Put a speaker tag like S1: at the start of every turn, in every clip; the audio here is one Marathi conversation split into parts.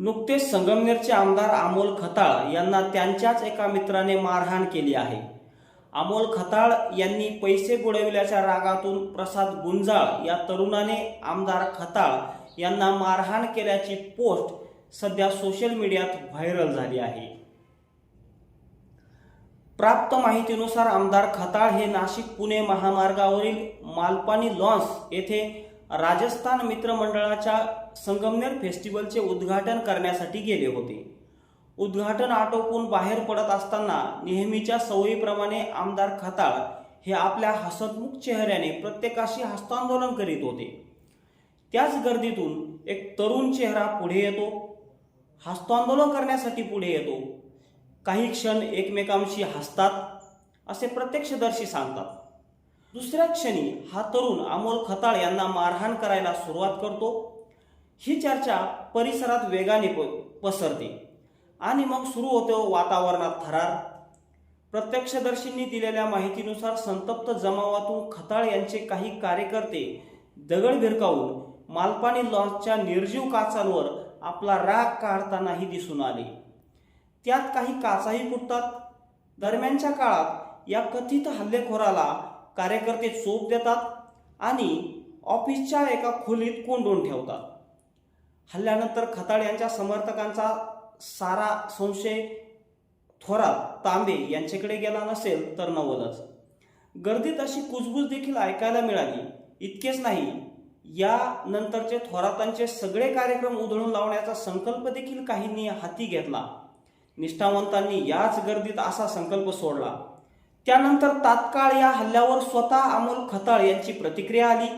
S1: नुकतेच संगमनेरचे आमदार अमोल खताळ यांना त्यांच्याच एका मित्राने मारहाण केली आहे. अमोल खताळ यांनी पैसे बुडविल्याच्या रागातून प्रसाद गुंजाळ या तरुणाने आमदार खताळ यांना मारहाण केल्याची पोस्ट सध्या सोशल मीडियात व्हायरल झाली आहे. प्राप्त माहितीनुसार आमदार खताळ हे नाशिक पुणे महामार्गावरील मालपानी लॉन्स येथे राजस्थान मित्रमंडळाच्या संगमनेर फेस्टिवलचे उद्घाटन करण्यासाठी गेले होते. उद्घाटन आटोपून बाहेर पडत असताना नेहमीच्या सवयीप्रमाणे आमदार खताळ हे आपल्या हसतमुख चेहऱ्याने प्रत्येकाशी हस्तांदोलन करीत होते. त्याच गर्दीतून एक तरुण चेहरा पुढे येतो. हस्तांदोलन करण्यासाठी पुढे येतो. काही क्षण एकमेकांशी हसतात असे प्रत्यक्षदर्शी सांगतात. दुसऱ्या क्षणी हा तरुण अमोल खताळ यांना मारहाण करायला सुरुवात करतो. ही चर्चा परिसरात वेगाने प- पसरते. आणि मग सुरू होतो वातावरणात थरार. प्रत्यक्षदर्शींनी दिलेल्या माहितीनुसार संतप्त जमावातून खताळ यांचे काही कार्यकर्ते दगड भिरकावून मालपाणी लॉन्चच्या निर्जीव काचांवर आपला राग काढतानाही दिसून आले. त्यात काही काचाही फुटतात. दरम्यानच्या काळात या कथित हल्लेखोराला कार्यकर्ते चोप देतात आणि ऑफिसच्या एका खोलीत कोंडून ठेवतात. हल्ल्यानंतर खताळ यांच्या समर्थकांचा सारा संशय थोरात तांबे यांच्याकडे गेला नसेल तर नवलच गर्दीत अशी कुजबूज देखील ऐकायला मिळाली. इतकेच नाही या नंतरचे थोरातांचे सगळे कार्यक्रम उधळून लावण्याचा संकल्प देखील काहींनी हाती घेतला. निष्ठावंतांनी याच गर्दीत असा संकल्प सोडला. त्यानंतर तात्काळ या हल्ल्यावर स्वतः अमोल खताळ यांची प्रतिक्रिया आली.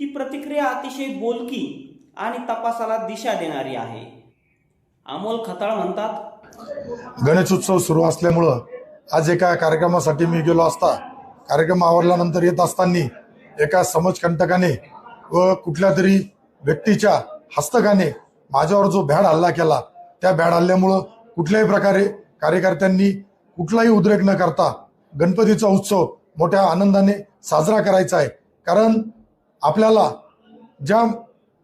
S1: ती प्रतिक्रिया अतिशय बोलकी आणि तपासाला दिशा देणारी आहे. अमोल खताळ म्हणतात
S2: गणेश उत्सव सुरू असल्यामुळं आज एका कार्यक्रमासाठी मी गेलो असता. कार्यक्रम आवरल्यानंतर येत असताना एका समाजकंटकाने व कुठल्या तरी व्यक्तीच्या हस्तकाने माझ्यावर जो भ्याड हल्ला केला त्या भ्याड हल्ल्यामुळं कुठल्याही प्रकारे कार्यकर्त्यांनी कुठलाही उद्रेक न करता गणपतीचा उत्सव मोठ्या आनंदाने साजरा करायचा आहे. कारण आपल्याला ज्या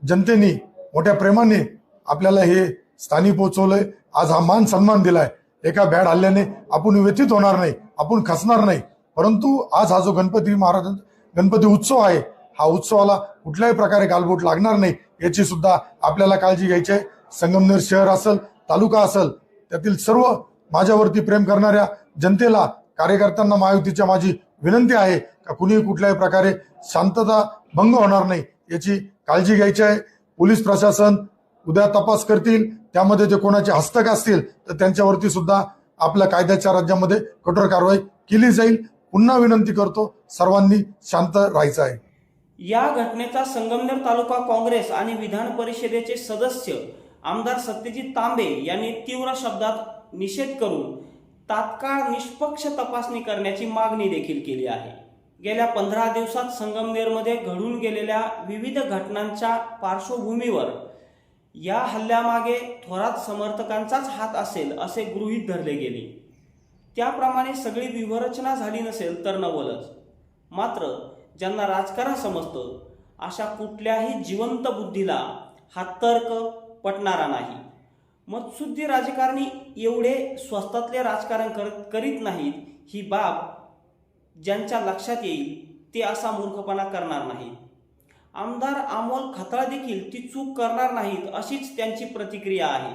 S2: जनतेने मोठ्या प्रेमाने आपल्याला हे स्थानी पोहोचवलंय. आज हा मान सन्मान दिलाय. एका बॅड हल्ल्याने आपण व्यथित होणार नाही आपण खचणार नाही. परंतु आज हा जो गणपती महाराज गणपती उत्सव आहे हा उत्सवाला कुठल्याही प्रकारे गालबोट लागणार नाही याची सुद्धा आपल्याला काळजी घ्यायची आहे. संगमनेर शहर असेल तालुका असेल त्यातील सर्व माझ्यावरती प्रेम करणाऱ्या जनतेला कार्यकर्त्यांना महायुतीच्या माझी विनंती आहे का कुणीही कुठल्याही प्रकारे शांतता भंग होणार नाही याची काळजी घ्यायची आहे. पोलीस प्रशासन उद्या तपास करतील त्यामध्ये जे कोणाचे हस्तक असतील तर त्यांच्यावरती सुद्धा आपल्या कायद्याच्या राज्यामध्ये कठोर कारवाई केली जाईल. पुन्हा विनंती करतो सर्वांनी शांत राहायचं आहे.
S1: या घटनेचा संगमनेर तालुका काँग्रेस आणि विधान परिषदेचे सदस्य आमदार सत्यजित तांबे यांनी तीव्र शब्दात निषेध करून तात्काळ निष्पक्ष तपासणी करण्याची मागणी देखील केली आहे. गेल्या पंधरा दिवसात संगमनेरमध्ये घडून गेलेल्या विविध घटनांच्या पार्श्वभूमीवर या हल्ल्यामागे थोरात समर्थकांचाच हात असेल असे गृहीत धरले गेले. त्याप्रमाणे सगळी व्यूहरचना झाली नसेल तर नवलच. मात्र ज्यांना राजकारण समजतं अशा कुठल्याही जिवंत बुद्धीला हा तर्क पटणारा नाही. मत्सुद्धी राजकारणी एवढे स्वस्तातले राजकारण करत करीत नाहीत ही बाब ज्यांच्या लक्षात येईल ते असा मूर्खपणा करणार नाहीत. आमदार अमोल खताळ देखील ती चूक करणार नाहीत अशीच त्यांची प्रतिक्रिया आहे.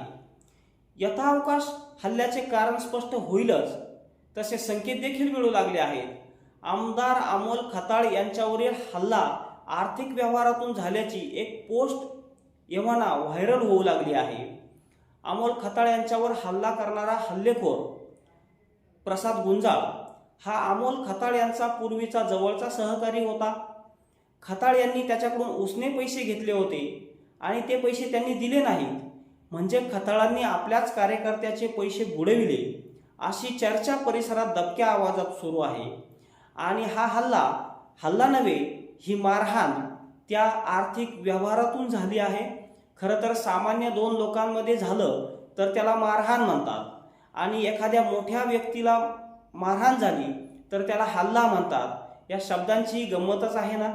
S1: यथावकाश हल्ल्याचे कारण स्पष्ट होईलच तसे संकेत देखील मिळू लागले आहेत. आमदार अमोल खताळ यांच्यावरील हल्ला आर्थिक व्यवहारातून झाल्याची एक पोस्ट एव्हाना व्हायरल होऊ लागली आहे. अमोल खताळ यांच्यावर हल्ला करणारा हल्लेखोर प्रसाद गुंजाळ हा अमोल खताळ यांचा पूर्वीचा जवळचा सहकारी होता. खताळ यांनी त्याच्याकडून उसने पैसे घेतले होते आणि ते पैसे त्यांनी दिले नाहीत. म्हणजे खताळांनी आपल्याच कार्यकर्त्याचे पैसे बुडविले अशी चर्चा परिसरात दबक्या आवाजात सुरू आहे. आणि हा हल्ला हल्ला नव्हे ही मारहाण त्या आर्थिक व्यवहारातून झाली आहे. खरं तर सामान्य दोन लोकांमध्ये झालं तर त्याला मारहाण म्हणतात. आणि एखाद्या मोठ्या व्यक्तीला मारहाण झाली तर त्याला हल्ला म्हणतात. या शब्दांची गंमतच आहे ना?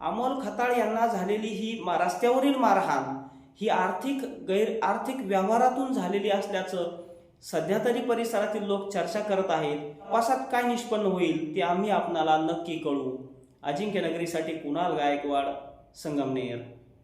S1: अमोल खताळ यांना झालेली ही मा- रस्त्यावरील मारहाण ही आर्थिक गैर आर्थिक व्यवहारातून झालेली असल्याचं सध्या तरी परिसरातील लोक चर्चा करत आहेत. तपासात काय निष्पन्न होईल ते आम्ही आपणाला नक्की कळू अजिंक्यनगरीसाठी कुणाल गायकवाड संगमनेर.